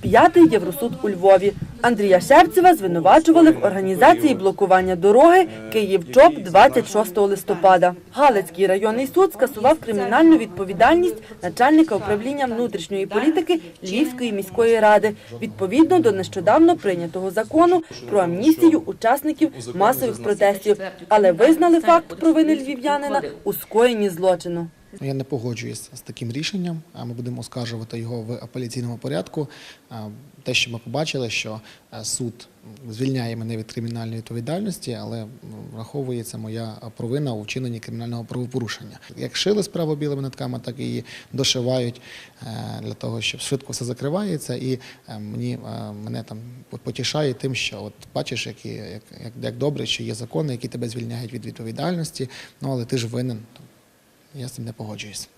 п'ятий Євросуд у Львові. Андрія Шевцева звинувачували в організації блокування дороги Київ-ЧОП 26 листопада. Галицький районний суд скасував кримінальну відповідальність начальника управління внутрішньої політики Львівської міської ради відповідно до нещодавно прийнятого закону про амністію учасників масових протестів, але визнали факт провини львів'янина у скоєнні злочину. Я не погоджуюсь з таким рішенням. Ми будемо оскаржувати його в апеляційному порядку. Те, що ми побачили, що е, суд звільняє мене від кримінальної відповідальності, але враховується моя провина у вчиненні кримінального правопорушення. Як шили справу білими нитками, так і її дошивають е, для того, щоб швидко все закривається. І е, мені мене там потішає тим, що от бачиш, як, як, як добре, що є закони, які тебе звільняють від відповідальності. Ну але ти ж винен. Я з цим не погоджуюсь.